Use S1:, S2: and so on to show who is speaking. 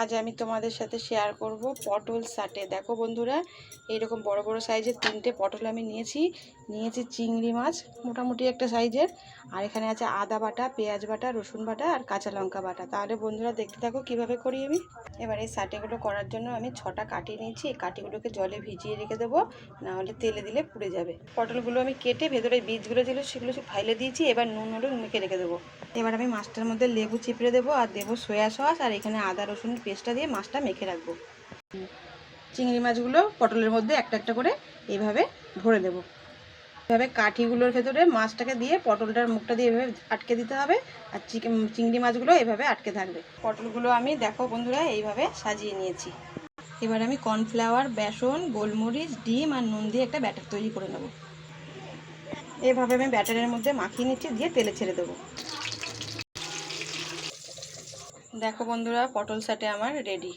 S1: আজ আমি তোমাদের সাথে শেয়ার করব পটল সাটে দেখো বন্ধুরা, এইরকম বড় বড় সাইজের তিনটে পটল আমি নিয়েছি। নিয়েছি চিংড়ি মাছ, মোটামুটি একটা সাইজের আর এখানে আছে আদা বাটা, পেঁয়াজ বাটা, রসুন বাটা আর কাঁচা লঙ্কা বাটা। তাহলে বন্ধুরা দেখতে থাকো কীভাবে করি আমি। এবার এই সাটেগুলো করার জন্য আমি ছটা কাটি নিয়েছি। এই কাটিগুলোকে জলে ভিজিয়ে রেখে দেবো না হলে তেলে দিলে পুড়ে যাবে। পটলগুলো আমি কেটে ভেতরে বীজগুলো ছিল সেগুলো ফাইলে দিয়েছি, এবার নুন, হলুদ মেখে রেখে দেবো। এবার আমি মাছটার মধ্যে লেবু চিপড়ে দেবো, আর দেবো সয়া সস, আর এখানে আদা, রসুন পেস্টটা দিয়ে মাছটা মেখে রাখব। চিংড়ি মাছগুলো পটলের মধ্যে একটা একটা করে এইভাবে ভরে দেবো। এভাবে কাঠিগুলোর ভেতরে মাছটাকে দিয়ে পটলটার মুখটা দিয়ে এভাবে আটকে দিতে হবে আর চিংড়ি মাছগুলো এভাবে আটকে থাকবে। পটলগুলো আমি, দেখো বন্ধুরা, এইভাবে সাজিয়ে নিয়েছি। এবার আমি কর্নফ্লাওয়ার, বেসন, গোলমরিচ, ডিম আর নুন দিয়ে একটা ব্যাটার তৈরি করে নেব। এভাবে আমি ব্যাটারের মধ্যে মাখিয়ে নিচ্ছি, দিয়ে তেলে ছেড়ে দেবো। দেখো বন্ধুরা পটল সাটে আমার রেডি